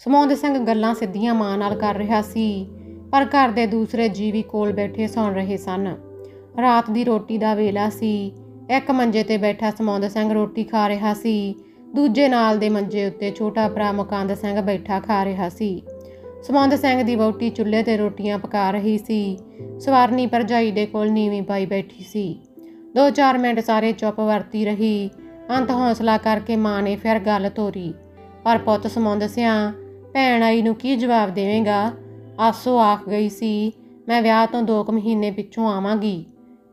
ਸਮੌਂਦ ਸਿੰਘ ਗੱਲਾਂ ਸਿੱਧੀਆਂ ਮਾਂ ਨਾਲ ਕਰ ਰਿਹਾ ਸੀ, ਪਰ ਘਰ ਦੇ ਦੂਸਰੇ ਜੀਵੀ ਕੋਲ ਬੈਠੇ ਸੁਣ ਰਹੇ ਸਨ। ਰਾਤ ਦੀ ਰੋਟੀ ਦਾ ਵੇਲਾ ਸੀ, ਇੱਕ ਮੰਜੇ ਤੇ ਬੈਠਾ ਸਮੌਂਦ ਸਿੰਘ ਰੋਟੀ ਖਾ ਰਿਹਾ ਸੀ, ਦੂਜੇ ਨਾਲ ਦੇ ਮੰਜੇ ਉੱਤੇ ਛੋਟਾ ਭਰਾ ਮੁਕੰਦ ਸਿੰਘ ਬੈਠਾ ਖਾ ਰਿਹਾ ਸੀ। ਸਮੌਂਦ ਸਿੰਘ ਦੀ ਵਹੁਟੀ ਚੁੱਲ੍ਹੇ ਤੇ ਰੋਟੀਆਂ ਪਕਾ ਰਹੀ ਸੀ, ਸਵਾਰਨੀ ਭਰਜਾਈ ਦੇ ਕੋਲ ਨੀਵੀਂ ਪਾਈ ਬੈਠੀ ਸੀ। ਦੋ ਚਾਰ ਮਿੰਟ ਸਾਰੇ ਚੁੱਪ ਵਰਤੀ ਰਹੀ, ਅੰਤ ਹੌਸਲਾ ਕਰਕੇ ਮਾਂ ਨੇ ਫਿਰ ਗੱਲ ਤੋਰੀ। ਪਰ ਪੁੱਤ ਸਮੌਂਦ ਸਿਆ ਭੈਣ ਆਈ ਨੂੰ ਕੀ ਜਵਾਬ ਦੇਵੇਂਗਾ? ਆਸੋ ਆਖ ਗਈ ਸੀ, ਮੈਂ ਵਿਆਹ ਤੋਂ 2 ਮਹੀਨੇ ਪਿੱਛੋਂ ਆਵਾਂਗੀ।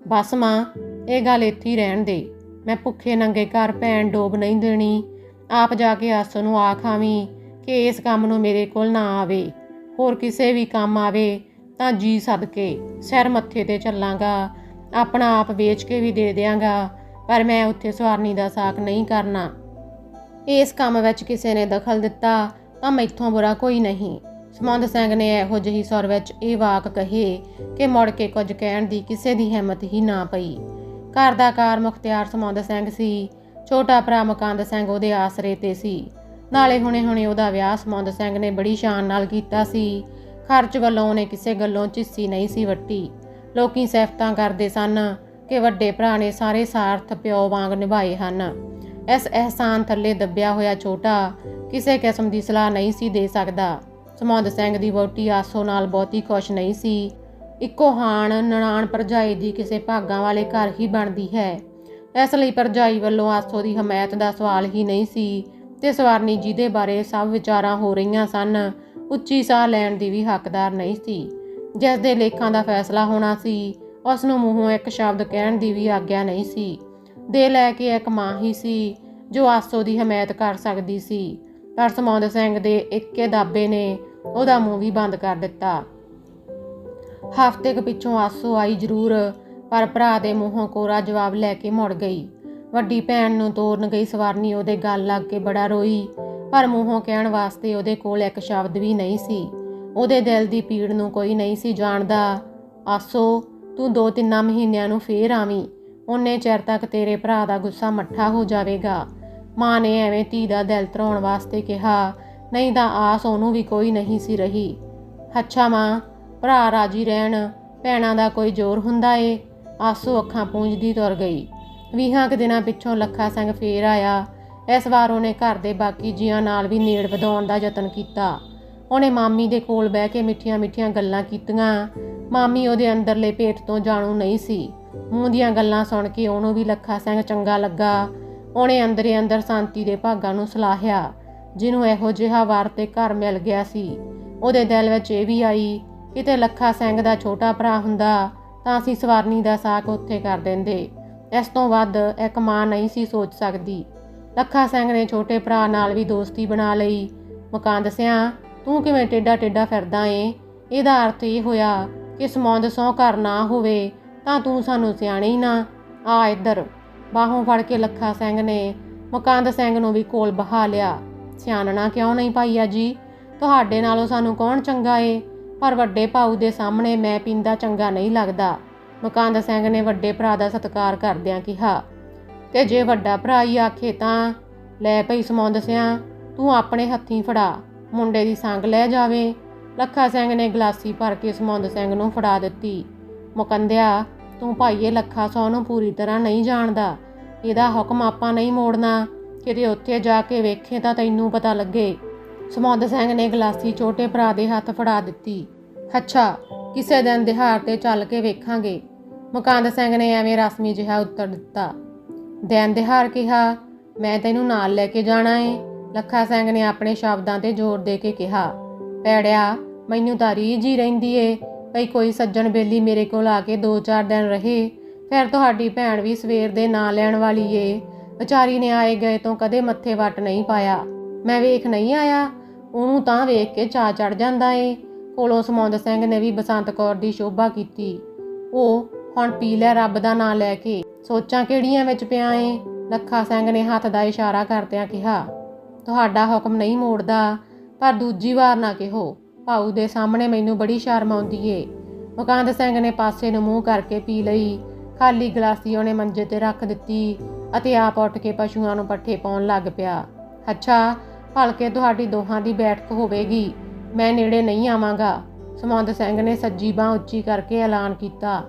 ਬਸ ਮਾਂ, ਇਹ ਗੱਲ ਇੱਥੇ ਹੀ ਰਹਿਣ ਦੇ। ਮੈਂ ਭੁੱਖੇ ਨੰਗੇ ਘਰ ਭੈਣ ਡੋਬ ਨਹੀਂ ਦੇਣੀ। ਆਪ ਜਾ ਕੇ ਆਸੋ ਨੂੰ ਆਖਾਵੀਂ ਕਿ ਇਸ ਕੰਮ ਨੂੰ ਮੇਰੇ ਕੋਲ ਨਾ ਆਵੇ। ਹੋਰ ਕਿਸੇ ਵੀ ਕੰਮ ਆਵੇ ਤਾਂ ਜੀ ਸਦਕੇ, ਸਿਰ ਮੱਥੇ ਤੇ ਚੱਲਾਂਗਾ। ਆਪਣਾ ਆਪ ਵੇਚ ਕੇ ਵੀ ਦੇ ਦਿਆਂਗਾ, ਪਰ ਮੈਂ ਉੱਥੇ ਸਵਾਰਨੀ ਦਾ ਸਾਕ ਨਹੀਂ ਕਰਨਾ। ਇਸ ਕੰਮ ਵਿੱਚ ਕਿਸੇ ਨੇ ਦਖਲ ਦਿੱਤਾ ਤਾਂ ਮੈਥੋਂ ਬੁਰਾ ਕੋਈ ਨਹੀਂ। ਸਮੰਦ ਸਿੰਘ ਨੇ ਇਹੋ ਜਿਹੀ ਸੁਰ ਵਿੱਚ ਇਹ ਵਾਕ ਕਹੇ ਕਿ ਮੁੜ ਕੇ ਕੁਝ ਕਹਿਣ ਦੀ ਕਿਸੇ ਦੀ ਹਿੰਮਤ ਹੀ ਨਾ ਪਈ। ਘਰ ਦਾ ਕਾਰ ਮੁਖਤਿਆਰ ਸਮੰਦ ਸਿੰਘ ਸੀ। ਛੋਟਾ ਭਰਾ ਮਕੰਦ ਸਿੰਘ ਉਹਦੇ ਆਸਰੇ ਤੇ ਸੀ। ਨਾਲੇ ਹੁਣੇ-ਹੁਣੇ ਉਹਦਾ ਵਿਆਹ ਸਮੰਦ ਸਿੰਘ ਨੇ ਬੜੀ ਸ਼ਾਨ ਨਾਲ ਕੀਤਾ ਸੀ। ਖਰਚ ਵੱਲੋਂ ਉਹਨੇ ਕਿਸੇ ਗੱਲੋਂ ਝਿੱਸੀ ਨਹੀਂ ਸੀ ਵੱਟੀ। ਲੋਕੀ ਸਿਫਤਾਂ ਕਰਦੇ ਸਨ ਕਿ ਵੱਡੇ ਭਰਾ ਨੇ ਸਾਰੇ ਸਾਰਥ ਪਿਓ ਵਾਂਗ ਨਿਭਾਏ ਹਨ। ਇਸ ਅਹਿਸਾਨ ਥੱਲੇ ਦੱਬਿਆ ਹੋਇਆ ਛੋਟਾ ਕਿਸੇ ਕਿਸਮ ਦੀ ਸਲਾਹ ਨਹੀਂ ਸੀ ਦੇ ਸਕਦਾ। ਸਮੌਂਦ ਸਿੰਘ ਦੀ ਵਹੁਟੀ ਆਸੋ ਨਾਲ ਬਹੁਤੀ ਖੁਸ਼ ਨਹੀਂ ਸੀ। ਇੱਕੋ ਹਾਣ ਨਨਾਣ ਭਰਜਾਈ ਦੀ ਕਿਸੇ ਭਾਗਾਂ ਵਾਲੇ ਘਰ ਹੀ ਬਣਦੀ ਹੈ। ਇਸ ਲਈ ਭਰਜਾਈ ਵੱਲੋਂ ਆਸੋ ਦੀ ਹਮਾਇਤ ਦਾ ਸਵਾਲ ਹੀ ਨਹੀਂ ਸੀ ਤੇ ਸਵਾਰਨੀ ਜਿਹਦੇ ਬਾਰੇ ਸਭ ਵਿਚਾਰਾਂ ਹੋ ਰਹੀਆਂ ਸਨ, ਉੱਚੀ ਸਾਹ ਲੈਣ ਦੀ ਵੀ ਹੱਕਦਾਰ ਨਹੀਂ ਸੀ। ਜਿਸ ਦੇ ਲੇਖਾਂ ਦਾ ਫੈਸਲਾ ਹੋਣਾ ਸੀ ਉਸ ਨੂੰ ਮੂੰਹੋਂ ਇੱਕ ਸ਼ਬਦ ਕਹਿਣ ਦੀ ਵੀ ਆਗਿਆ ਨਹੀਂ ਸੀ। ਦੇ ਲੈ ਕੇ ਇੱਕ ਮਾਂ ਹੀ ਸੀ, ਜੋ ਆਸੋ ਦੀ ਹਮਾਇਤ ਕਰ ਸਕਦੀ ਸੀ। ਪਰ ਸਮੌਂਦ ਸਿੰਘ ਦੇ ਇੱਕੇ ਦਾਬੇ ਨੇ ਉਹਦਾ ਮੂੰਹ ਵੀ ਬੰਦ ਕਰ ਦਿੱਤਾ। ਹਫ਼ਤੇ ਕੁ ਪਿੱਛੋਂ ਆਸੋ ਆਈ ਜ਼ਰੂਰ, ਪਰ ਭਰਾ ਦੇ ਮੂੰਹੋਂ ਕੋਰਾ ਜਵਾਬ ਲੈ ਕੇ ਮੁੜ ਗਈ। ਵੱਡੀ ਭੈਣ ਨੂੰ ਤੋਰਨ ਗਈ ਸਵਾਰਨੀ ਉਹਦੇ ਗੱਲ ਲੱਗ ਕੇ ਬੜਾ ਰੋਈ, ਪਰ ਮੂੰਹੋਂ ਕਹਿਣ ਵਾਸਤੇ ਉਹਦੇ ਕੋਲ ਇੱਕ ਸ਼ਬਦ ਵੀ ਨਹੀਂ ਸੀ। ਉਹਦੇ ਦਿਲ ਦੀ ਪੀੜ ਨੂੰ ਕੋਈ ਨਹੀਂ ਸੀ ਜਾਣਦਾ। ਆਸੋ, ਤੂੰ ਦੋ ਤਿੰਨਾਂ ਮਹੀਨਿਆਂ ਨੂੰ ਫੇਰ ਆਵੀਂ। ਉਹਨੇ ਚਿਰ ਤੱਕ ਤੇਰੇ ਭਰਾ ਦਾ ਗੁੱਸਾ ਮੱਠਾ ਹੋ ਜਾਵੇਗਾ। ਮਾਂ ਨੇ ਐਵੇਂ ਧੀ ਦਾ ਦਿਲ ਧਰਾਉਣ ਵਾਸਤੇ ਕਿਹਾ, ਨਹੀਂ ਤਾਂ ਆਸ ਉਹਨੂੰ ਵੀ ਕੋਈ ਨਹੀਂ ਸੀ ਰਹੀ। ਅੱਛਾ ਮਾਂ, ਭਰਾ ਰਾਜੀ ਰਹਿਣ, ਭੈਣਾਂ ਦਾ ਕੋਈ ਜ਼ੋਰ ਹੁੰਦਾ ਏ? ਆਸੂ ਅੱਖਾਂ ਪੂੰਝਦੀ ਤੁਰ ਗਈ। ਵੀਹਾਂ ਕੁ ਦਿਨਾਂ ਪਿੱਛੋਂ ਲੱਖਾ ਸਿੰਘ ਫੇਰ ਆਇਆ। ਇਸ ਵਾਰ ਉਹਨੇ ਘਰ ਦੇ ਬਾਕੀ ਜੀਆਂ ਨਾਲ ਵੀ ਨੇੜ ਵਧਾਉਣ ਦਾ ਯਤਨ ਕੀਤਾ। ਉਹਨੇ ਮਾਮੀ ਦੇ ਕੋਲ ਬਹਿ ਕੇ ਮਿੱਠੀਆਂ-ਮਿੱਠੀਆਂ ਗੱਲਾਂ ਕੀਤੀਆਂ। ਮਾਮੀ ਉਹਦੇ ਅੰਦਰਲੇ ਪੇਟ ਤੋਂ ਜਾਣੂ ਨਹੀਂ ਸੀ। ਮੂੰਹ ਦੀਆਂ ਗੱਲਾਂ ਸੁਣ ਕੇ ਉਹਨੂੰ ਵੀ ਲੱਖਾ ਸਿੰਘ ਚੰਗਾ ਲੱਗਾ। ਉਹਨੇ ਅੰਦਰੇ ਅੰਦਰ ਸ਼ਾਂਤੀ ਦੇ ਭਾਗਾਂ ਨੂੰ ਸਲਾਹਿਆ, ਜਿਹਨੂੰ ਇਹੋ ਜਿਹਾ ਵਾਰ ਤੇ ਘਰ ਮਿਲ ਗਿਆ ਸੀ। ਉਹਦੇ ਦਿਲ ਵਿੱਚ ਇਹ ਵੀ ਆਈ, ਕਿਤੇ ਲੱਖਾ ਸਿੰਘ ਦਾ ਛੋਟਾ ਭਰਾ ਹੁੰਦਾ, ਤਾਂ ਅਸੀਂ ਸਵਾਰਨੀ ਦਾ ਸਾਕ ਉੱਥੇ ਕਰ ਦਿੰਦੇ। ਇਸ ਤੋਂ ਵੱਧ ਇੱਕ ਮਾਂ ਨਹੀਂ ਸੀ ਸੋਚ ਸਕਦੀ। ਲੱਖਾ ਸਿੰਘ ਨੇ ਛੋਟੇ ਭਰਾ ਨਾਲ ਵੀ ਦੋਸਤੀ ਬਣਾ ਲਈ। ਮਕਾਨ ਦੱਸਿਆ, ਤੂੰ ਕਿਵੇਂ ਟੇਡਾ ਟੇਡਾ ਫਿਰਦਾ ਏ? ਇਹਦਾ ਅਰਥ ਇਹ ਹੋਇਆ ਕਿ ਸਮੌਂਦ ਸੌ ਘਰ ਨਾ ਹੋਵੇ ਤਾਂ ਤੂੰ ਸਾਨੂੰ ਸਿਆਣੀ ਨਾ। ਆ ਇੱਧਰ। ਬਾਹੋਂ ਫੜ ਕੇ ਲੱਖਾ ਸਿੰਘ ਨੇ ਮੁਕੰਦ ਸਿੰਘ ਨੂੰ ਵੀ ਕੋਲ ਬਹਾ ਲਿਆ। ਸਿਆਣਨਾ ਕਿਉਂ ਨਹੀਂ ਪਾਈਆ ਜੀ? ਤੁਹਾਡੇ ਨਾਲੋਂ ਸਾਨੂੰ ਕੌਣ ਚੰਗਾ ਏ? ਪਰ ਵੱਡੇ ਭਾਊ ਦੇ ਸਾਹਮਣੇ ਮੈਂ ਪਿੰਦਾ ਚੰਗਾ ਨਹੀਂ ਲੱਗਦਾ। ਮਕੰਦ ਸਿੰਘ ਨੇ ਵੱਡੇ ਭਰਾ ਦਾ ਸਤਿਕਾਰ ਕਰਦਿਆਂ ਕਿਹਾ, ਤੇ ਜੇ ਵੱਡਾ ਭਰਾ ਹੀ ਆਖੇ ਤਾਂ ਲੈ ਭਈ ਸਮੌਂਦ ਸਿਆ, ਤੂੰ ਆਪਣੇ ਹੱਥੀਂ ਫੜਾ, ਮੁੰਡੇ ਦੀ ਸੰਗ ਲੈ ਜਾਵੇ। ਲੱਖਾ ਸਿੰਘ ਨੇ ਗਲਾਸੀ ਭਰ ਕੇ ਸਮੌਂਦ ਸਿੰਘ ਨੂੰ ਫੜਾ ਦਿੱਤੀ। ਮੁਕੰਦਿਆ ਤੂੰ ਭਾਈਏ ਲੱਖਾ ਸੌ ਨੂੰ ਪੂਰੀ ਤਰ੍ਹਾਂ ਨਹੀਂ ਜਾਣਦਾ। ਇਹਦਾ ਹੁਕਮ ਆਪਾਂ ਨਹੀਂ ਮੋੜਨਾ। ਕਿਤੇ ਉੱਥੇ ਜਾ ਕੇ ਵੇਖੇ ਤਾਂ ਤੈਨੂੰ ਪਤਾ ਲੱਗੇ। ਸਮੌਂਦ ਸਿੰਘ ਨੇ ਗਲਾਸੀ ਛੋਟੇ ਭਰਾ ਦੇ ਹੱਥ ਫੜਾ ਦਿੱਤੀ। ਅੱਛਾ, ਕਿਸੇ ਦਿਨ ਦਿਹਾੜ ਤੇ ਚੱਲ ਕੇ ਵੇਖਾਂਗੇ। ਮੁਕੰਦ ਸਿੰਘ ਨੇ ਐਵੇਂ ਰਸਮੀ ਜਿਹਾ ਉੱਤਰ ਦਿੱਤਾ। ਦੈਨ ਦਿਹਾੜ ਕਿਹਾ, ਮੈਂ ਤੈਨੂੰ ਨਾਲ ਲੈ ਕੇ ਜਾਣਾ ਏ। ਲੱਖਾ ਸਿੰਘ ਨੇ ਆਪਣੇ ਸ਼ਬਦਾਂ ਤੇ ਜ਼ੋਰ ਦੇ ਕੇ ਕਿਹਾ ਪੈੜਿਆ ਮੈਨੂੰ ਤਾਂ ਰੀਝ ਹੀ ਰਹਿੰਦੀ ਏ। ਭਈ ਕੋਈ ਸੱਜਣ ਬੇਲੀ ਮੇਰੇ ਕੋਲ ਆ ਕੇ 2-4 ਦਿਨ ਰਹੇ, ਫਿਰ ਤੁਹਾਡੀ ਭੈਣ ਵੀ ਸਵੇਰ ਦੇ ਨਾਂ ਲੈਣ ਵਾਲੀ ਏ। ਵਿਚਾਰੀ ਨੇ ਆਏ ਗਏ ਤੋਂ ਕਦੇ ਮੱਥੇ ਵੱਟ ਨਹੀਂ ਪਾਇਆ। ਮੈਂ ਵੇਖ ਨਹੀਂ ਆਇਆ, ਉਹਨੂੰ ਤਾਂ ਵੇਖ ਕੇ ਚਾ ਚੜ ਜਾਂਦਾ ਏ। ਕੋਲੋਂ ਸਮੌਂਦ ਸਿੰਘ ਨੇ ਵੀ ਬਸੰਤ ਕੌਰ ਦੀ ਸ਼ੋਭਾ ਕੀਤੀ। ਉਹ ਹੁਣ ਪੀ ਲੈ ਰੱਬ ਦਾ ਨਾਂ ਲੈ ਕੇ, ਸੋਚਾਂ ਕਿਹੜੀਆਂ ਵਿੱਚ ਪਿਆ ਏ? ਲੱਖਾ ਸਿੰਘ ਨੇ ਹੱਥ ਦਾ ਇਸ਼ਾਰਾ ਕਰਦਿਆਂ ਕਿਹਾ, ਤੁਹਾਡਾ ਹੁਕਮ ਨਹੀਂ ਮੋੜਦਾ, ਪਰ ਦੂਜੀ ਵਾਰ ਨਾ ਕਿਹੋ। ਭਾਊ ਦੇ ਸਾਹਮਣੇ ਮੈਨੂੰ ਬੜੀ ਸ਼ਰਮ ਆਉਂਦੀ ਏ। ਮਕਾਂਦ ਸਿੰਘ ਨੇ ਪਾਸੇ ਨੂੰ ਮੂੰਹ ਕਰਕੇ ਪੀ ਲਈ। ਖਾਲੀ ਗਲਾਸੀ ਉਹਨੇ ਮੰਜੇ ਤੇ ਰੱਖ ਦਿੱਤੀ ਅਤੇ ਆਪ ਉੱਠ ਕੇ ਪਸ਼ੂਆਂ ਨੂੰ ਪੱਠੇ ਪਾਉਣ ਲੱਗ ਪਿਆ। ਅੱਛਾ, ਭਲਕੇ ਤੁਹਾਡੀ ਦੋਹਾਂ ਦੀ ਬੈਠਕ ਹੋਵੇਗੀ। ਮੈਂ ਨੇੜੇ ਨਹੀਂ ਆਵਾਂਗਾ। ਸਮੁੰਦ ਸਿੰਘ ਨੇ ਸੱਜੀ ਬਾਹ ਉੱਚੀ ਕਰਕੇ ਐਲਾਨ ਕੀਤਾ।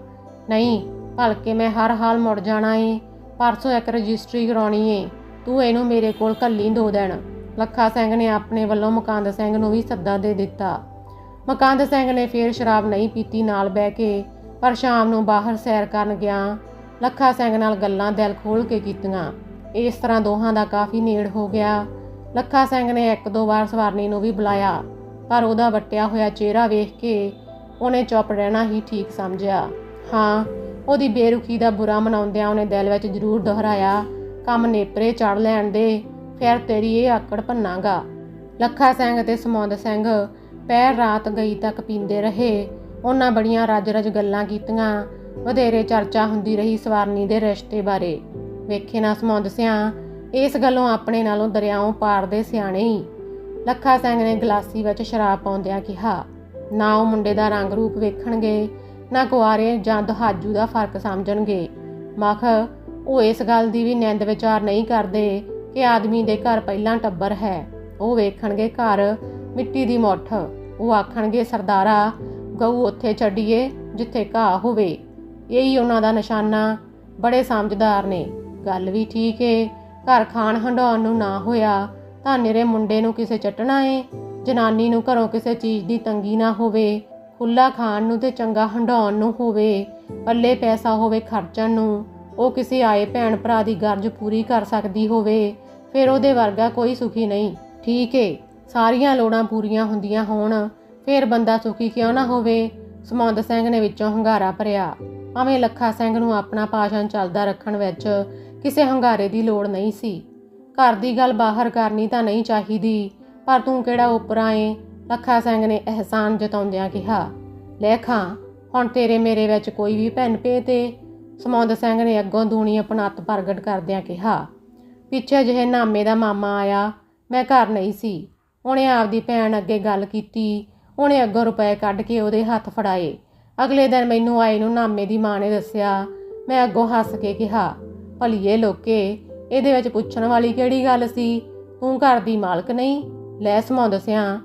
ਨਹੀਂ, ਭਲਕੇ ਮੈਂ ਹਰ ਹਾਲ ਮੁੜ ਜਾਣਾ ਏ। ਪਰਸੋਂ ਇੱਕ ਰਜਿਸਟਰੀ ਕਰਾਉਣੀ ਏ। ਤੂੰ ਇਹਨੂੰ ਮੇਰੇ ਕੋਲ ਕੱਲੀ ਦੋ ਦੇਣ ਲੱਖਾ ਸਿੰਘ ਨੇ ਆਪਣੇ ਵੱਲੋਂ ਮੁਕੰਦ ਸਿੰਘ ਨੂੰ ਵੀ ਸੱਦਾ ਦੇ ਦਿੱਤਾ। ਮਕੰਦ ਸਿੰਘ ਨੇ ਫੇਰ ਸ਼ਰਾਬ ਨਹੀਂ ਪੀਤੀ, ਨਾਲ ਬਹਿ ਕੇ ਪਰ ਸ਼ਾਮ ਨੂੰ ਬਾਹਰ ਸੈਰ ਕਰਨ ਗਿਆ। ਲੱਖਾ ਸਿੰਘ ਨਾਲ ਗੱਲਾਂ ਦਿਲ ਖੋਲ ਕੇ ਕੀਤੀਆਂ। ਇਸ ਤਰ੍ਹਾਂ ਦੋਹਾਂ ਦਾ ਕਾਫੀ ਨੇੜ ਹੋ ਗਿਆ। ਲੱਖਾ ਸਿੰਘ ਨੇ ਇੱਕ ਦੋ ਵਾਰ ਸਵਾਰਨੀ ਨੂੰ ਵੀ ਬੁਲਾਇਆ, ਪਰ ਉਹਦਾ ਵੱਟਿਆ ਹੋਇਆ ਚਿਹਰਾ ਵੇਖ ਕੇ ਉਹਨੇ ਚੁੱਪ ਰਹਿਣਾ ਹੀ ਠੀਕ ਸਮਝਿਆ। ਹਾਂ, ਉਹਦੀ ਬੇਰੁਖੀ ਦਾ ਬੁਰਾ ਮਨਾਉਂਦਿਆਂ ਉਹਨੇ ਦਿਲ ਵਿੱਚ ਜ਼ਰੂਰ ਦੁਹਰਾਇਆ, ਕੰਮ ਨੇਪਰੇ ਚੜ ਲੈਣ ਦੇ, ਫਿਰ ਤੇਰੀ ਇਹ ਆਕੜ ਭੰਨਾਗਾ। ਲੱਖਾ ਸਿੰਘ ਤੇ ਸਮੌਂਦ ਸਿੰਘ ਪੈਰ ਰਾਤ ਗਈ ਤੱਕ ਪੀਂਦੇ ਰਹੇ। ਉਹਨਾਂ ਬੜੀਆਂ ਰੱਜ ਰਜ ਗੱਲਾਂ ਕੀਤੀਆਂ। ਵਧੇਰੇ ਚਰਚਾ ਹੁੰਦੀ ਰਹੀ ਸਵਾਰਨੀ ਦੇ ਰਿਸ਼ਤੇ ਬਾਰੇ। ਵੇਖੇ ਨਾ ਸਮੌਂਦ ਸਿਆਂ, ਇਸ ਗੱਲੋਂ ਆਪਣੇ ਨਾਲੋਂ ਦਰਿਆਓਂ ਪਾਰ ਦੇ ਸਿਆਣੇ ਹੀ ਲੱਖਾ ਸਿੰਘ ਨੇ ਗਲਾਸੀ ਵਿੱਚ ਸ਼ਰਾਬ ਪਾਉਂਦਿਆਂ ਕਿਹਾ, ਨਾ ਉਹ ਮੁੰਡੇ ਦਾ ਰੰਗ ਰੂਪ ਵੇਖਣਗੇ, ਨਾ ਕੁਆਰੇ ਜਾਂ ਦਹਾਜੂ ਦਾ ਫ਼ਰਕ ਸਮਝਣਗੇ। ਮਖ, ਉਹ ਇਸ ਗੱਲ ਦੀ ਵੀ ਨਿੰਦ ਵਿਚਾਰ ਨਹੀਂ ਕਰਦੇ ਕਿ ਆਦਮੀ ਦੇ ਘਰ ਪਹਿਲਾਂ ਟੱਬਰ ਹੈ। ਉਹ ਵੇਖਣਗੇ ਘਰ ਮਿੱਟੀ ਦੀ ਮੁੱਠ। ਉਹ ਆਖਣਗੇ, ਸਰਦਾਰਾ, ਗਊ ਉੱਥੇ ਛੱਡੀਏ ਜਿੱਥੇ ਘਾਹ ਹੋਵੇ। ਇਹੀ ਉਹਨਾਂ ਦਾ ਨਿਸ਼ਾਨਾ। ਬੜੇ ਸਮਝਦਾਰ ਨੇ। ਗੱਲ ਵੀ ਠੀਕ ਏ। ਘਰ ਖਾਣ ਹੰਡਾਉਣ ਨੂੰ ਨਾ ਹੋਇਆ ਤਾਂ ਨਿਰੇ ਮੁੰਡੇ ਨੂੰ ਕਿਸੇ ਚੱਟਣਾ ਏ। ਜਨਾਨੀ ਨੂੰ ਘਰੋਂ ਕਿਸੇ ਚੀਜ਼ ਦੀ ਤੰਗੀ ਨਾ ਹੋਵੇ। ਖੁੱਲਾ ਖਾਣ ਨੂੰ ਤੇ ਚੰਗਾ ਹੰਡਾਉਣ ਨੂੰ ਹੋਵੇ। ਪੱਲੇ ਪੈਸਾ ਹੋਵੇ ਖਰਚਣ ਨੂੰ। ਉਹ ਕਿਸੇ ਆਏ ਭੈਣ ਭਰਾ ਦੀ ਗਰਜ ਪੂਰੀ ਕਰ ਸਕਦੀ ਹੋਵੇ। ਫਿਰ ਉਹਦੇ ਵਰਗਾ ਕੋਈ ਸੁਖੀ ਨਹੀਂ। ਠੀਕ ਏ। ਸਾਰੀਆਂ ਲੋੜਾਂ ਪੂਰੀਆਂ ਹੁੰਦੀਆਂ ਹੋਣ, ਫਿਰ ਬੰਦਾ ਸੁਖੀ ਕਿਉਂ ਨਾ ਹੋਵੇ? ਸਮੌਂਦ ਸਿੰਘ ਨੇ ਵਿੱਚੋਂ ਹੰਗਾਰਾ ਭਰਿਆ। ਭਾਵੇਂ ਲੱਖਾ ਸਿੰਘ ਨੂੰ ਆਪਣਾ ਪਾਸ਼ਣ ਚੱਲਦਾ ਰੱਖਣ ਵਿੱਚ ਕਿਸੇ ਹੰਗਾਰੇ ਦੀ ਲੋੜ ਨਹੀਂ ਸੀ। ਘਰ ਦੀ ਗੱਲ ਬਾਹਰ ਕਰਨੀ ਤਾਂ ਨਹੀਂ ਚਾਹੀਦੀ, ਪਰ ਤੂੰ ਕਿਹੜਾ ਉਪਰਾਂ ਏ ਲੱਖਾ ਸਿੰਘ ਨੇ ਅਹਿਸਾਨ ਜਤਾਉਂਦਿਆਂ ਕਿਹਾ ਲੈ ਖਾਂ ਹੁਣ ਤੇਰੇ ਮੇਰੇ ਵਿੱਚ ਕੋਈ ਵੀ ਭੈਣ ਭੇ ਤੇ ਸਮੌਂਦ ਸਿੰਘ ਨੇ ਅੱਗੋਂ ਦੂਣੀ ਆਪਣਾ ਪ੍ਰਗਟ ਕਰਦਿਆਂ ਕਿਹਾ, ਪਿੱਛੇ ਜਿਹੇ ਨਾਮੇ ਦਾ ਮਾਮਾ ਆਇਆ, ਮੈਂ ਘਰ ਨਹੀਂ ਸੀ। ਉਹਨੇ ਆਪਦੀ ਭੈਣ ਅੱਗੇ ਗੱਲ ਕੀਤੀ, ਉਹਨੇ ਅੱਗੋਂ ਰੁਪਏ ਕੱਢ ਕੇ ਉਹਦੇ ਹੱਥ ਫੜਾਏ। ਅਗਲੇ ਦਿਨ ਮੈਨੂੰ ਆਏ ਨੂੰ ਨਾਮੇ ਦੀ ਮਾਂ ਨੇ ਦੱਸਿਆ, ਮੈਂ ਅੱਗੋਂ ਹੱਸ ਕੇ ਕਿਹਾ, ਭਲੀਏ ਲੋਕੇ, ਇਹਦੇ ਵਿੱਚ ਪੁੱਛਣ ਵਾਲੀ ਕਿਹੜੀ ਗੱਲ ਸੀ? ਤੂੰ ਘਰ ਦੀ ਮਾਲਕ ਨਹੀਂ? ਲੈ ਸਮੌਂ ਦੱਸਿਆ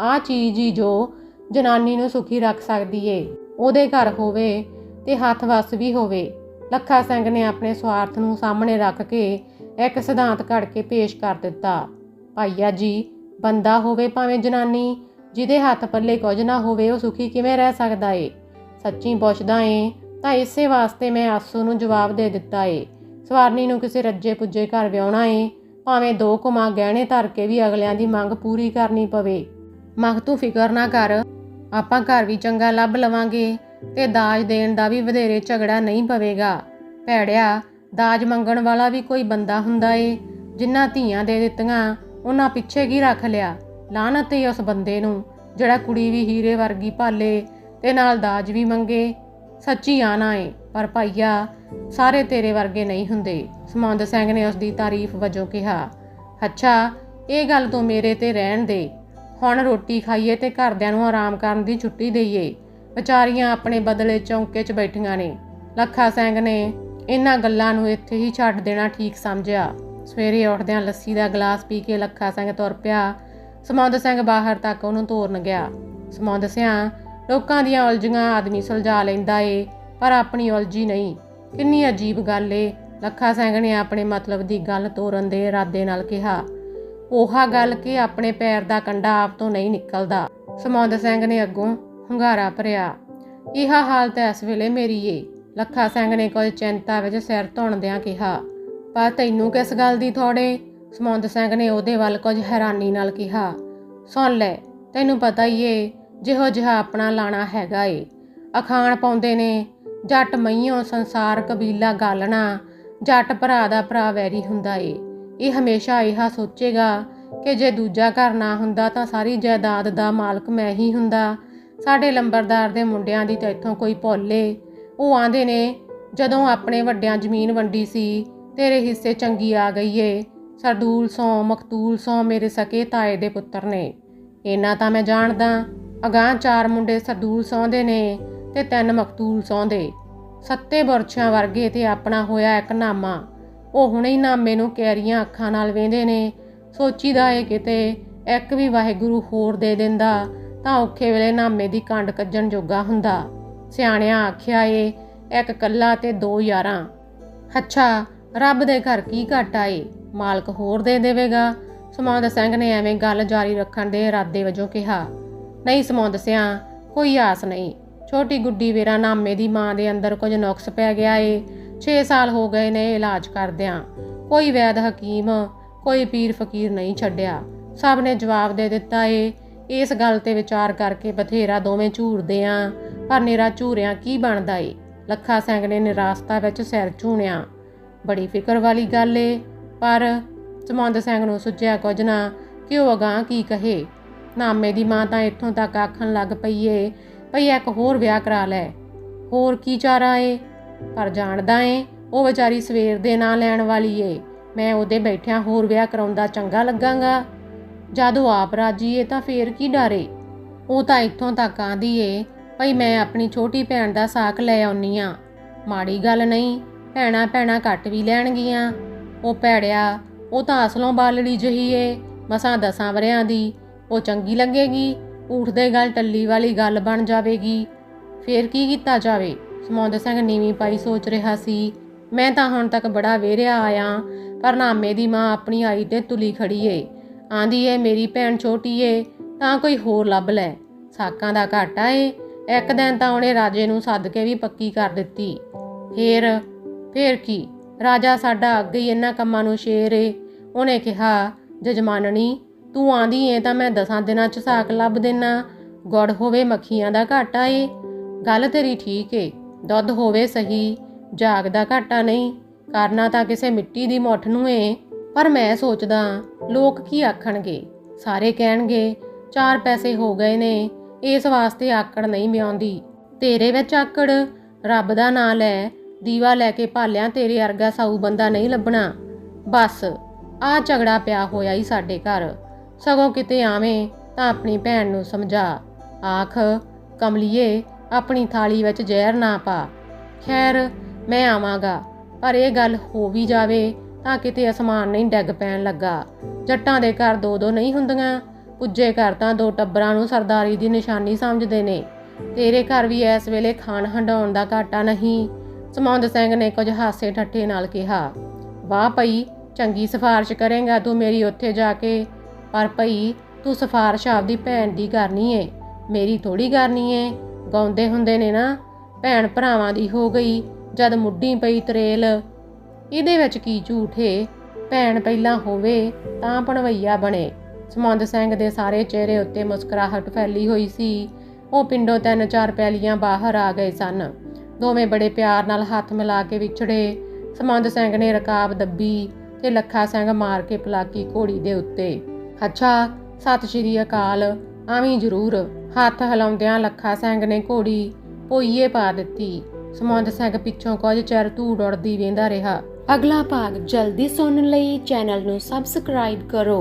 ਆ ਚੀਜ਼ ਹੀ ਜੋ ਜਨਾਨੀ ਨੂੰ ਸੁਖੀ ਰੱਖ ਸਕਦੀ ਏ। ਉਹਦੇ ਘਰ ਹੋਵੇ ਤੇ ਹੱਥ ਵੱਸ ਵੀ ਹੋਵੇ। ਲੱਖਾ ਸਿੰਘ ਨੇ ਆਪਣੇ ਸਵਾਰਥ ਨੂੰ ਸਾਹਮਣੇ ਰੱਖ ਕੇ ਇੱਕ ਸਿਧਾਂਤ ਘੜ ਕੇ ਪੇਸ਼ ਕਰ ਦਿੱਤਾ। ਭਾਈਆ ਜੀ ਬੰਦਾ ਹੋਵੇ ਭਾਵੇਂ ਜਨਾਨੀ, ਜਿਹਦੇ ਹੱਥ ਪੱਲੇ ਕੁਝ ਨਾ ਹੋਵੇ, ਉਹ ਸੁਖੀ ਕਿਵੇਂ ਰਹਿ ਸਕਦਾ ਏ? ਸੱਚੀ ਪੁੱਛਦਾ ਏ, ਤਾਂ ਇਸੇ ਵਾਸਤੇ ਮੈਂ ਆਸੂ ਨੂੰ ਜਵਾਬ ਦੇ ਦਿੱਤਾ ਏ। ਸਵਾਰਨੀ ਨੂੰ ਕਿਸੇ ਰੱਜੇ ਪੁੱਜੇ ਘਰ ਵਿਆਹਣਾ ਏ, ਭਾਵੇਂ ਦੋ ਕੁਮਾ ਗਹਿਣੇ ਧਰ ਕੇ ਵੀ ਅਗਲਿਆਂ ਦੀ ਮੰਗ ਪੂਰੀ ਕਰਨੀ ਪਵੇ। ਮਖ, ਤੂੰ ਫਿਕਰ ਨਾ ਕਰ। ਆਪਾਂ ਘਰ ਵੀ ਚੰਗਾ ਲੱਭ ਲਵਾਂਗੇ ਤੇ ਦਾਜ ਦੇਣ ਦਾ ਵੀ ਵਧੇਰੇ ਝਗੜਾ ਨਹੀਂ ਪਵੇਗਾ। ਭੈੜਿਆ, ਦਾਜ ਮੰਗਣ ਵਾਲਾ ਵੀ ਕੋਈ ਬੰਦਾ ਹੁੰਦਾ ਏ, ਜਿੰਨਾ ਧੀਆਂ ਦੇ ਦਿੱਤੀਆਂ ਉਹਨਾਂ ਪਿੱਛੇ ਕੀ ਰੱਖ ਲਿਆ? ਲਾਨਤ ਏ ਉਸ ਬੰਦੇ ਨੂੰ, ਜਿਹੜਾ ਕੁੜੀ ਵੀ ਹੀਰੇ ਵਰਗੀ ਭਾਲੇ ਤੇ ਨਾਲ ਦਾਜ ਵੀ ਮੰਗੇ। ਸੱਚੀ ਆਣਾ ਏ, ਪਰ ਭਾਈਆ, ਸਾਰੇ ਤੇਰੇ ਵਰਗੇ ਨਹੀਂ ਹੁੰਦੇ। ਸਮੌਂਦ ਸਿੰਘ ਨੇ ਉਸ ਦੀ ਤਾਰੀਫ ਵਜੋਂ ਕਿਹਾ, ਅੱਛਾ, ਇਹ ਗੱਲ ਤੂੰ ਮੇਰੇ ਤੇ ਰਹਿਣ ਦੇ। ਹੁਣ ਰੋਟੀ ਖਾਈਏ ਤੇ ਘਰਦਿਆਂ ਨੂੰ ਆਰਾਮ ਕਰਨ ਦੀ ਛੁੱਟੀ ਦਈਏ। ਵਿਚਾਰੀਆਂ ਆਪਣੇ ਬਦਲੇ ਚੌਂਕੇ 'ਚ ਬੈਠੀਆਂ ਨੇ। ਲੱਖਾ ਸਿੰਘ ਨੇ ਇਹਨਾਂ ਗੱਲਾਂ ਨੂੰ ਇੱਥੇ ਹੀ ਛੱਡ ਦੇਣਾ ਠੀਕ ਸਮਝਿਆ। ਸਵੇਰੇ ਉੱਠਦਿਆਂ ਲੱਸੀ ਦਾ ਗਲਾਸ ਪੀ ਕੇ ਲੱਖਾ ਸਿੰਘ ਤੁਰ ਪਿਆ। ਸਮੌਂਦ ਸਿੰਘ ਬਾਹਰ ਤੱਕ ਉਹਨੂੰ ਤੋਰਨ ਗਿਆ। ਸਮੌਂਦ ਸਿਆਂ, ਲੋਕਾਂ ਦੀਆਂ ਉਲਝੀਆਂ ਆਦਮੀ ਸੁਲਝਾ ਲੈਂਦਾ ਏ, ਪਰ ਆਪਣੀ ਉਲਝੀ ਨਹੀਂ। ਕਿੰਨੀ ਅਜੀਬ ਗੱਲ ਏ, ਲੱਖਾ ਸਿੰਘ ਨੇ ਆਪਣੇ ਮਤਲਬ ਦੀ ਗੱਲ ਤੋਰਨ ਦੇ ਇਰਾਦੇ ਨਾਲ ਕਿਹਾ। ਉਹਾ ਗੱਲ ਕਿ ਆਪਣੇ ਪੈਰ ਦਾ ਕੰਡਾ ਆਪ ਤੋਂ ਨਹੀਂ ਨਿਕਲਦਾ। ਸਮੌਂਦ ਸਿੰਘ ਨੇ ਅੱਗੋਂ ਹੁੰਗਾਰਾ ਭਰਿਆ। ਇਹ ਹਾਲਤ ਇਸ ਵੇਲੇ ਮੇਰੀ ਏ, ਲੱਖਾ ਸਿੰਘ ਨੇ ਕੁਝ ਚਿੰਤਾ ਵਿੱਚ ਸਿਰ ਧੁਣਦਿਆਂ ਕਿਹਾ। ਪਰ ਤੈਨੂੰ ਕਿਸ ਗੱਲ ਦੀ ਥੋੜੇ ਸਮੌਂਦ ਸਿੰਘ ਨੇ ਉਹਦੇ ਵੱਲ ਕੁਝ ਹੈਰਾਨੀ ਨਾਲ ਕਿਹਾ। ਸੁਣ ਲੈ, ਤੈਨੂੰ ਪਤਾ ਹੀ ਏ, ਜਿਹੋ ਜਿਹਾ ਆਪਣਾ ਲਾਣਾ ਹੈਗਾ ਏ। ਅਖਾਣ ਪਾਉਂਦੇ ਨੇ, ਜੱਟ ਮਈਓ ਸੰਸਾਰ ਕਬੀਲਾ ਗਾਲਣਾ, ਜੱਟ ਭਰਾ ਦਾ ਭਰਾ ਵੈਰੀ ਹੁੰਦਾ ਏ। ਇਹ ਹਮੇਸ਼ਾ ਇਹ ਸੋਚੇਗਾ ਕਿ ਜੇ ਦੂਜਾ ਘਰ ਨਾ ਹੁੰਦਾ ਤਾਂ ਸਾਰੀ ਜਾਇਦਾਦ ਦਾ ਮਾਲਕ ਮੈਂ ਹੀ ਹੁੰਦਾ। ਸਾਡੇ ਲੰਬਰਦਾਰ ਦੇ ਮੁੰਡਿਆਂ ਦੀ ਤਾਂ ਇੱਥੋਂ ਕੋਈ ਭੋਲੇ ਉਹ ਆਂਦੇ ਨੇ, ਜਦੋਂ ਆਪਣੇ ਵੱਡਿਆਂ ਜ਼ਮੀਨ ਵੰਡੀ ਸੀ ਤੇਰੇ ਹਿੱਸੇ ਚੰਗੀ ਆ ਗਈ ਏ। ਸਰਦੂਲ ਸੋਂ, ਮਕਤੂਲ ਸੋਂ ਮੇਰੇ ਸਕੇ ਤਾਏ ਦੇ ਪੁੱਤਰ ਨੇ। ਇਹਨਾਂ ਤਾਂ ਮੈਂ ਜਾਣਦਾ, ਅਗਾਂਹ ਚਾਰ ਮੁੰਡੇ ਸਰਦੂਲ ਸੌਂਦੇ ਨੇ ਤੇ ਤਿੰਨ ਮਕਤੂਲ ਸੌਂਦੇ ਸੱਤੇ ਬੁਰਛਾਂ ਵਰਗੇ ਤੇ ਆਪਣਾ ਹੋਇਆ ਇੱਕ ਨਾਮਾ। ਉਹ ਹੁਣੇ ਹੀ ਨਾਮੇ ਨੂੰ ਕੈਰੀਆਂ ਅੱਖਾਂ ਨਾਲ ਵੇਂਦੇ ਨੇ। ਸੋਚੀਦਾ ਏ ਕਿਤੇ ਇੱਕ ਵੀ ਵਾਹਿਗੁਰੂ ਹੋਰ ਦੇ ਦਿੰਦਾ ਤਾਂ ਔਖੇ ਵੇਲੇ ਨਾਮੇ ਦੀ ਕੰਡ ਕੱਜਣ ਜੋਗਾ ਹੁੰਦਾ। ਸਿਆਣਿਆਂ ਆਖਿਆ ਏ, ਇੱਕ ਕੱਲਾ ਤੇ ਦੋ ਯਾਰਾਂ। ਅੱਛਾ ਰੱਬ ਦੇ ਘਰ ਕੀ ਘਟ ਆਏ ਮਾਲਕ ਹੋਰ ਦੇ ਦੇਵੇਗਾ। ਸਮੌਂਦ ਸਿੰਘ ਨੇ ਐਵੇਂ ਗੱਲ ਜਾਰੀ ਰੱਖਣ ਦੇ ਇਰਾਦੇ ਵਜੋਂ ਕਿਹਾ। ਨਹੀਂ ਸਮੌਂਦ ਸਿਆ ਕੋਈ ਆਸ ਨਹੀਂ। ਛੋਟੀ ਗੁੱਡੀ ਵੀਰਾ ਨਾਮੇ ਦੀ ਮਾਂ ਦੇ ਅੰਦਰ ਕੁਝ ਨੁਕਸ ਪੈ ਗਿਆ ਏ। 6 ਸਾਲ ਹੋ ਗਏ ਨੇ ਇਲਾਜ ਕਰਦਿਆਂ। ਕੋਈ ਵੈਦ ਹਕੀਮ, ਕੋਈ ਪੀਰ ਫਕੀਰ ਨਹੀਂ ਛੱਡਿਆ। ਸਭ ਨੇ ਜਵਾਬ ਦੇ ਦਿੱਤਾ ਏ, ਇਸ ਗੱਲ ਤੇ ਵਿਚਾਰ ਕਰਕੇ ਬਥੇਰਾ ਦੋਵੇਂ ਝੂਰਦੇ ਆਂ। ਪਰ ਨੇਰਾ ਝੂਰਿਆਂ ਕੀ ਬਣਦਾ ਏ? ਲੱਖਾ ਸਿੰਘ ਨੇ ਨਿਰਾਸਤਾ ਵਿੱਚ ਸਿਰ ਝੂਣਿਆ ਬੜੀ ਫਿਕਰ ਵਾਲੀ ਗੱਲ ਏ। ਪਰ ਚਮੰਦ ਸਿੰਘ ਨੂੰ ਸੁਝਿਆ ਕੁਝ ਨਾ ਕਿ ਉਹ ਅਗਾਂਹ ਕੀ ਕਹੇ? ਨਾਮੇ ਦੀ ਮਾਂ ਤਾਂ ਇੱਥੋਂ ਤੱਕ ਆਖਣ ਲੱਗ ਪਈ ਏ, ਭਈ ਇੱਕ ਹੋਰ ਵਿਆਹ ਕਰਾ ਲੈ। ਹੋਰ ਕੀ ਚਾਰਾ ਏ? ਪਰ ਜਾਣਦਾ ਏ, ਉਹ ਵਿਚਾਰੀ ਸਵੇਰ ਦੇ ਨਾਂ ਲੈਣ ਵਾਲੀ ਏ। ਮੈਂ ਉਹਦੇ ਬੈਠਿਆਂ ਹੋਰ ਵਿਆਹ ਕਰਾਉਂਦਾ ਚੰਗਾ ਲੱਗਾਂਗਾ। ਜਦੋਂ ਆਪ ਰਾਜੀ ਏ ਤਾਂ ਫੇਰ ਕੀ ਡਾਰੇ? ਉਹ ਤਾਂ ਇੱਥੋਂ ਤੱਕ ਆਂਦੀ ਏ, ਭਈ ਮੈਂ ਆਪਣੀ ਛੋਟੀ ਭੈਣ ਦਾ ਸਾਕ ਲੈ ਆਉਣੀ ਆ। ਮਾੜੀ ਗੱਲ ਨਹੀਂ ਭੈਣਾ ਭੈਣਾ ਘੱਟ ਵੀ ਲੈਣਗੀਆਂ। ਉਹ ਭੈੜਿਆ, ਉਹ ਤਾਂ ਅਸਲੋਂ ਬਾਲੜੀ ਜਹੀ ਏ। ਮਸਾਂ ਦਸਾਂ ਵਰਿਆਂ ਦੀ, ਉਹ ਚੰਗੀ ਲੱਗੇਗੀ। ਊਠਦੇ ਗੱਲ ਟੱਲੀ ਵਾਲੀ ਗੱਲ ਬਣ ਜਾਵੇਗੀ। ਫੇਰ ਕੀ ਕੀਤਾ ਜਾਵੇ? ਸਮੌਂਦ ਸਿੰਘ ਨੀਵੀਂ ਪਾਈ ਸੋਚ ਰਿਹਾ ਸੀ। ਮੈਂ ਤਾਂ ਹੁਣ ਤੱਕ ਬੜਾ ਵੇਰਿਆ ਆਇਆ, ਪਰ ਨਾਮੇ ਦੀ ਮਾਂ ਆਪਣੀ ਆਈ ਤੇ ਤੁਲੀ ਖੜੀ ਏ। ਆਂਦੀ ਏ, ਮੇਰੀ ਭੈਣ ਛੋਟੀ ਏ, ਤਾਂ ਕੋਈ ਹੋਰ ਲੱਭ ਲੈ। ਸਾਕਾਂ ਦਾ ਘਾਟਾ ਏ। ਇੱਕ ਦਿਨ ਤਾਂ ਉਹਨੇ ਰਾਜੇ ਨੂੰ ਸੱਦ ਕੇ ਵੀ ਪੱਕੀ ਕਰ ਦਿੱਤੀ। ਫੇਰ ਫੇਰ ਕੀ? ਰਾਜਾ ਸਾਡਾ ਅੱਗੇ ਹੀ ਇਹਨਾਂ ਕੰਮਾਂ ਨੂੰ ਸ਼ੇਰ ਏ। ਉਹਨੇ ਕਿਹਾ ਜਜਮਾਨਣੀ ਤੂੰ ਆਂਦੀ ਏ ਤਾਂ ਮੈਂ ਦਸਾਂ ਦਿਨਾਂ ਚ ਸਾਕ ਲੱਭ ਦੇਣਾ ਗੁੜ ਹੋਵੇ ਮੱਖੀਆਂ ਦਾ ਘਾਟਾ ਏ। ਗੱਲ ਤੇਰੀ ਠੀਕ ਏ। ਦੁੱਧ ਹੋਵੇ ਸਹੀ, ਜਾਗ ਦਾ ਘਾਟਾ ਨਹੀਂ। ਕਰਨਾ ਤਾਂ ਕਿਸੇ ਮਿੱਟੀ ਦੀ ਮੁੱਠ ਨੂੰ ਏ। ਪਰ ਮੈਂ ਸੋਚਦਾ ਲੋਕ ਕੀ ਆਖਣਗੇ? ਸਾਰੇ ਕਹਿਣਗੇ, ਚਾਰ ਪੈਸੇ ਹੋ ਗਏ ਨੇ। ਇਸ ਵਾਸਤੇ ਆਕੜ ਨਹੀਂ ਮਿਆਉਂਦੀ। ਤੇਰੇ ਵਿੱਚ ਆਕੜ, ਰੱਬ ਦਾ ਨਾਂ ਲੈ। ਦੀਵਾ ਲੈ ਕੇ ਭਾਲਿਆ, ਤੇਰੇ ਅਰਗਾ ਸਾਊ ਬੰਦਾ ਨਹੀਂ ਲੱਭਣਾ। ਬਸ ਆ ਝਗੜਾ ਪਿਆ ਹੋਇਆ ਹੀ ਸਾਡੇ ਘਰ। ਸਗੋਂ ਕਿਤੇ ਆਵੇਂ ਤਾਂ ਆਪਣੀ ਭੈਣ ਨੂੰ ਸਮਝਾ। ਆਖ, ਕਮਲੀਏ, ਆਪਣੀ ਥਾਲੀ ਵਿੱਚ ਜ਼ਹਿਰ ਨਾ ਪਾ। ਖੈਰ, ਮੈਂ ਆਵਾਂਗਾ, ਪਰ ਇਹ ਗੱਲ ਹੋ ਵੀ ਜਾਵੇ ਤਾਂ ਕਿਤੇ ਅਸਮਾਨ ਨਹੀਂ ਡੱਗ ਪੈਣ ਲੱਗਾ। ਜੱਟਾਂ ਦੇ ਘਰ ਦੋ ਦੋ ਨਹੀਂ ਹੁੰਦੀਆਂ। ਪੁੱਜੇ ਘਰ ਤਾਂ ਦੋ ਟੱਬਰਾਂ ਨੂੰ ਸਰਦਾਰੀ ਦੀ ਨਿਸ਼ਾਨੀ ਸਮਝਦੇ ਨੇ। ਤੇਰੇ ਘਰ ਵੀ ਇਸ ਵੇਲੇ ਖਾਣ ਹੰਡਾਉਣ ਦਾ ਘਾਟਾ ਨਹੀਂ। ਸਮੌਂਦ ਸਿੰਘ ਨੇ ਕੁਝ ਹਾਸੇ ਠੱਠੇ ਨਾਲ ਕਿਹਾ, ਵਾਹ ਭਈ, ਚੰਗੀ ਸਿਫਾਰਿਸ਼ ਕਰੇਗਾ ਤੂੰ ਮੇਰੀ ਉੱਥੇ ਜਾ ਕੇ। ਪਰ ਭਈ, ਤੂੰ ਸਿਫਾਰਿਸ਼ ਆਪਦੀ ਭੈਣ ਦੀ ਕਰਨੀ ਏ, ਮੇਰੀ ਥੋੜੀ ਕਰਨੀ ਏ। ਗਾਉਂਦੇ ਹੁੰਦੇ ਨੇ ਨਾ, ਭੈਣ ਭਰਾਵਾਂ ਦੀ ਹੋ ਗਈ, ਜਦ ਮੁੱਢੀ ਪਈ ਤਰੇਲ। ਇਹਦੇ ਵਿੱਚ ਕੀ ਝੂਠ ਏ? ਭੈਣ ਪਹਿਲਾਂ ਹੋਵੇ ਤਾਂ ਭਣਵਈਆ ਬਣੇ। ਸਮੰਦ ਸਿੰਘ ਦੇ ਸਾਰੇ ਚਿਹਰੇ ਉੱਤੇ ਮੁਸਕਰਾਹਟ ਫੈਲੀ ਹੋਈ ਸੀ। ਉਹ ਪਿੰਡੋਂ ਤਿੰਨ ਚਾਰ ਪੈਲੀਆਂ ਬਾਹਰ ਆ ਗਏ ਸਨ। ਦੋਵੇਂ ਬੜੇ ਪਿਆਰ ਨਾਲ ਹੱਥ ਮਿਲਾ ਕੇ ਵਿਛੜੇ। ਸਮੰਦ ਸਿੰਘ ਨੇ ਰਕਾਬ ਦੱਬੀ ਤੇ ਲੱਖਾ ਸਿੰਘ ਮਾਰ ਕੇ ਪਲਾਕੀ ਘੋੜੀ ਦੇ ਉੱਤੇ। ਅੱਛਾ, ਸਤਿ ਸ਼੍ਰੀ ਅਕਾਲ। ਆਵੀਂ ਜ਼ਰੂਰ। ਹੱਥ ਹਿਲਾਉਂਦਿਆਂ ਲੱਖਾ ਸਿੰਘ ਨੇ ਘੋੜੀ ਪੋਈਏ ਪਾ ਦਿੱਤੀ। ਸਮੰਦ ਸਿੰਘ ਪਿੱਛੋਂ ਕੁਝ ਚਿਰ ਧੂੜ ਉੜਦੀ ਵੇਂਦਾ ਰਿਹਾ। ਅਗਲਾ ਭਾਗ ਜਲਦੀ ਸੁਣਨ ਲਈ ਚੈਨਲ ਨੂੰ ਸਬਸਕ੍ਰਾਈਬ ਕਰੋ।